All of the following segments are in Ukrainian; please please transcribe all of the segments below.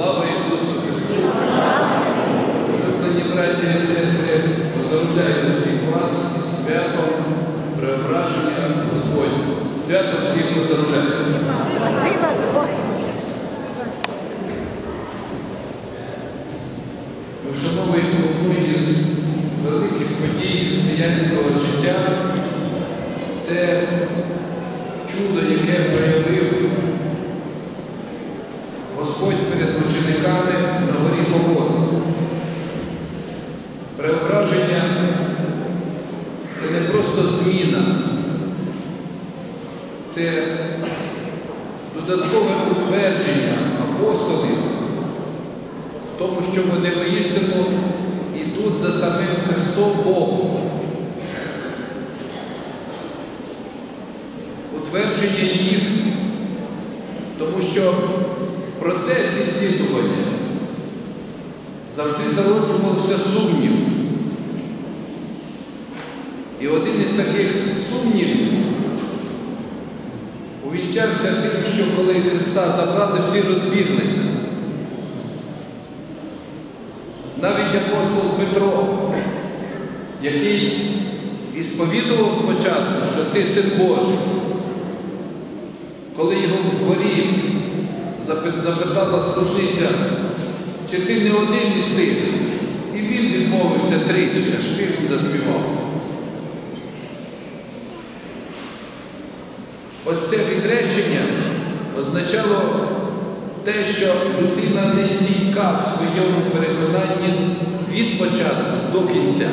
Слава Ісусу Христу! Улюблені браті і сестри, поздравляю всіх вас із святом преображення Господнього. Свято всіх поздравляю. Ми вшановуємо одну із великих подій християнського життя. Це чудо, яке проявив Господь перед учениками на горі Фавор. Преображення це не просто зміна, це додаткове утвердження апостолів в тому, що вони воістину йдуть за самим Христом Богом. Утвердження їх, тому що процесі слідування завжди зароджувався сумнів. І один із таких сумнівів увінчався тим, що коли Христа забрали, всі розбіглися. Навіть апостол Петро, який і сповідував спочатку, що ти син Божий, коли його в дворі запитала служниця, чи ти не один із тих, і він відмовився тричі, аж пів заспівав. Ось це відречення означало те, що людина не стійка в своєму переконанні від початку до кінця.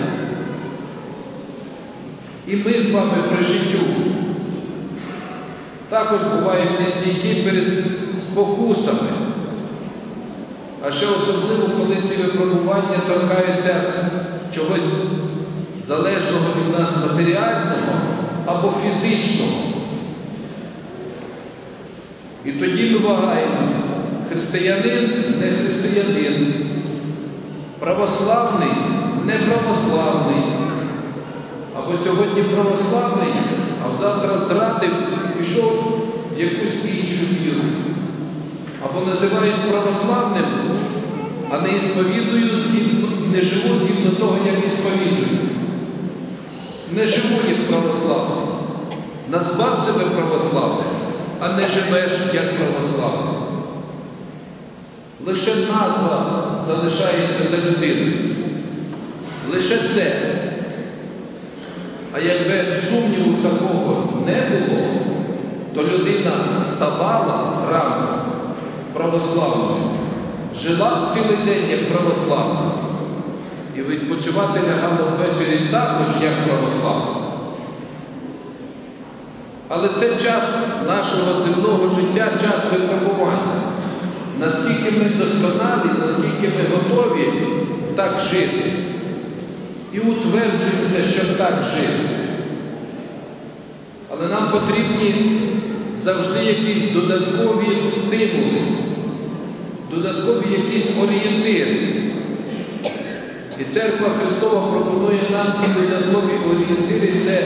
І ми з вами при життю також буваємо нестійкі перед спокусами. А ще особливо, коли ці випробування торкаються чогось залежного від нас матеріального або фізичного. І тоді ми вагаємося. Християнин не християнин, православний не православний. Або сьогодні православний, а завтра зрадив пішов в якусь іншу віру. Або називаюсь православним, а не ісповідую згідно, не живу згідно того, як ісповідую. Не живу як православний. Назвав себе православним, а не живеш як православний. Лише назва залишається за людиною. Лише це. А якби сумніву такого не було, то людина ставала рано православною, жила цілий день як православна. І відпочивати лягала ввечері також як православна. Але це час нашого земного життя, час випробування. Наскільки ми досконалі, наскільки ми готові так жити. І утверджуємося, щоб так жити. Але нам потрібні завжди якісь додаткові стимули, додаткові якісь орієнтири. І церква Христова пропонує нам ці додаткові орієнтири це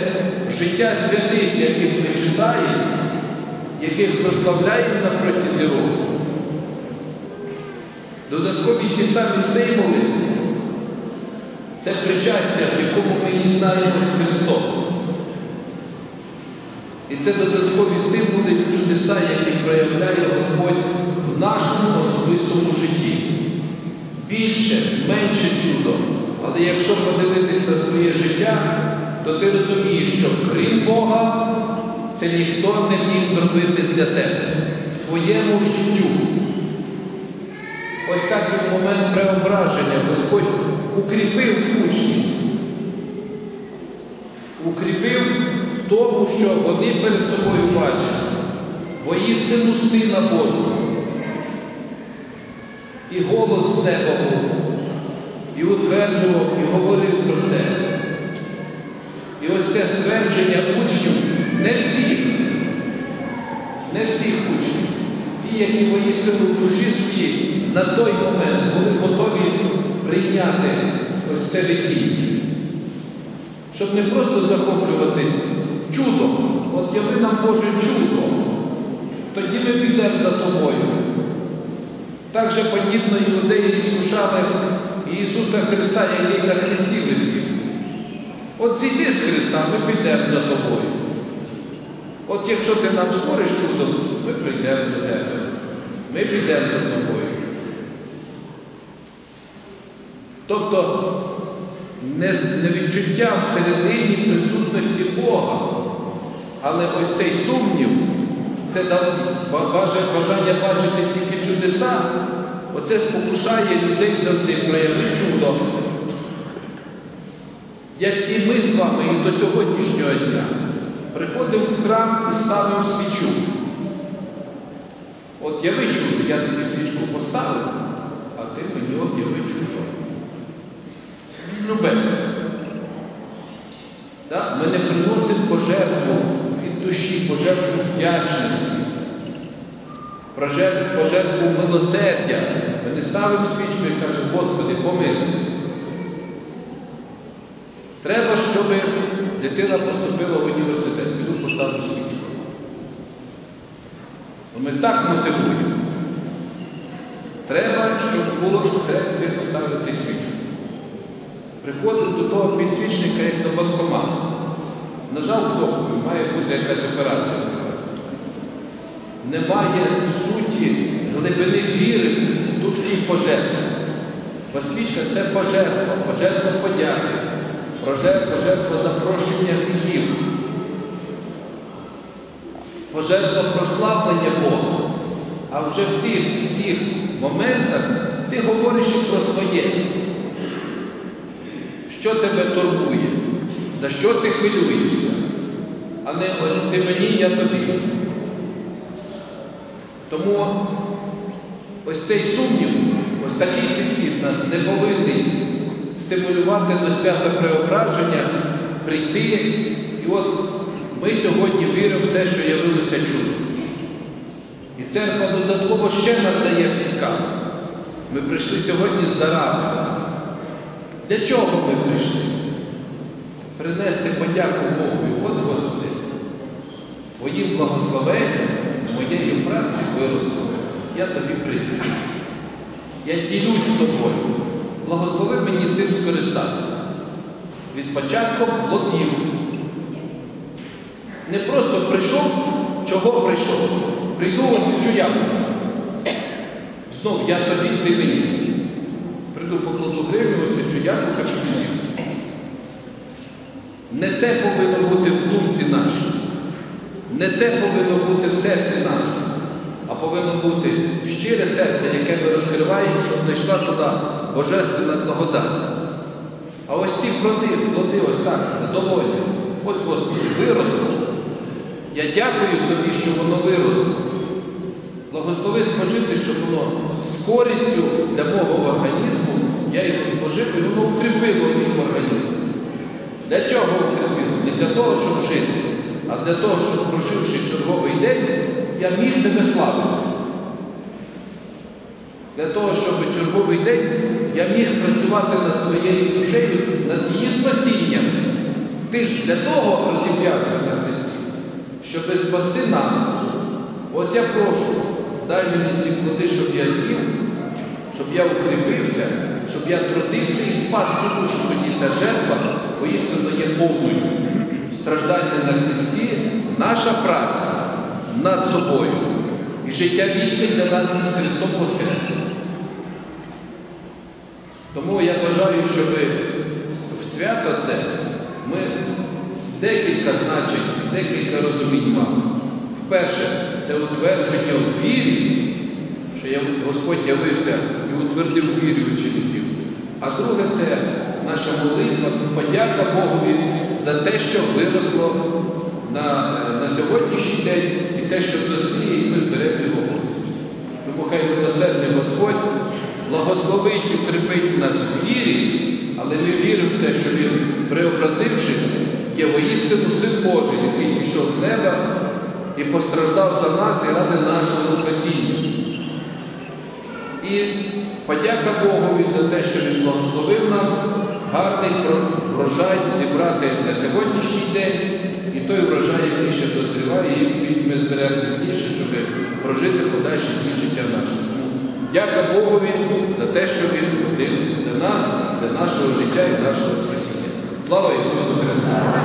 життя святих, яких ми читаємо, яких прославляємо на протязі року. Додаткові ті самі стимули це причастя, в якому ми єднаємося з Христом. І це додаткові стимули чудеса, які проявляє Господь в нашому особистому житті. Більше, менше чудо. Але якщо подивитись на своє життя, то ти розумієш, що крім Бога, це ніхто не міг зробити для тебе в твоєму життю. Ось так і в момент преображення Господь укріпив учнів. Укріпив тому, що вони перед собою бачать воістину Сина Божого. І голос з неба був, і утверджував, і говорив про це. І ось це ствердження учнів не всіх, не всіх учнів, ті, які воістину в душі своїй на той момент були готові прийняти ось це видіння. Щоб не просто захоплюватись чудом. От яви нам Боже чудо, тоді ми підемо за тобою. Так же подібно іудеї іскушали Ісуса Христа, який на Христі висів. От зійди з Христа, ми підемо за тобою. От якщо ти нам створиш чудо, ми прийдемо до тебе. Ми підемо за тобою. Тобто не відчуття всередині присутності Бога, але ось цей сумнів, це бажання бачити тільки чудеса, оце спокушає людей завжди проявити чудо. Як і ми з вами і до сьогоднішнього дня приходимо в храм і ставимо свічу. От яви чудо, я тобі свічку поставив, а ти мені от яви чудо. Любе. Да? Ми не приносимо пожертву душі, пожертву вдячності, пожертву, милосердя. Ми не ставимо свічку і кажемо, Господи, помилуй. Треба, щоб дитина поступила в університет. Піду поставлю свічку. Ну, Ми так мотивуємо. Треба, щоб було треба поставити свічку. Приходив до того підсвічника, як до банкомату. Нажав кнопку, має бути якась операція. Немає суті глибини віри в в пожертві. Бо свічка це пожертва, пожертва подяки, пожертва, запрощення гріхів, пожертва прославлення Бога. А вже в тих всіх моментах ти говориш про своє. Що тебе турбує? За що ти хвилюєшся? А не ось ти мені, я тобі. Тому ось цей сумнів, ось такий підхід нас не повинен стимулювати до свята преображення, прийти. І от ми сьогодні віримо в те, що явилося чудо. І церква додатково ще нам дає підсказку. Ми прийшли сьогодні з дарами. Для чого ми прийшли? Принести подяку Богу. І От, Господи, Твоїм благословенням моєї праці виросло. Я тобі приніс. Я ділюсь з тобою. Благослови мені цим скористатися. Від початку плодів. Не просто прийшов, чого прийшов. Прийду освічу яблуко. Знов я тобі, ти мені. Прийду покладу гривню, освічу яблука підвізів. Не це повинно бути в думці нашій. Не це повинно бути в серці нашому, а повинно бути щире серце, яке ми розкриваємо, щоб зайшла туди Божественна благодать. А ось ці плоди, плоди ось так, на. Ось, Господи, виросло. Я дякую тобі, що воно виросло. Благослови спожити, щоб воно з користю для мого організму, я його спожив, і воно укріпило мій організм. Для чого укріпило? Не для того, щоб жити, а для того, щоб проживши черговий день, я міг тебе славити. Для того, щоб черговий день я міг працювати над своєю душею, над її спасінням. Ти ж для того розіп'явся на Христі, щоб спасти нас. Ось я прошу, дай мені ці плоди, щоб я з'їв, щоб я укріпився, щоб я трудився і спас цю душу. Тоді ця жертва поістину є повною. Страждання на Христі наша праця над собою. І життя вічне для нас із Христом Воскресним. Тому я бажаю, щоб в свято це ми декілька значень, декілька розумінь мали. Вперше, це утвердження в вірі, що Господь явився і утвердив вірі учеників. А друге це наша молитва, подяка Богові за те, що виросло на, на сьогоднішній день і те, що дозріє, і ми зберемо його Господь. Тому хай милосердний Господь благословить і укріпить нас в вірі, але ми віримо в те, що Він, преобразившись, є воістину Син Божий, який зійшов з неба і постраждав за нас і ради нашого спасіння. І подяка Богові за те, що Він благословив нам гарний врожай зібрати на сьогоднішній день, і той врожай, який ще дозріває, і ми зберемо пізніше, щоб прожити подальші дні життя наше. Дякую Богові за те, що Він родив для нас, для нашого життя і нашого спасіння. Слава Ісусу Христу!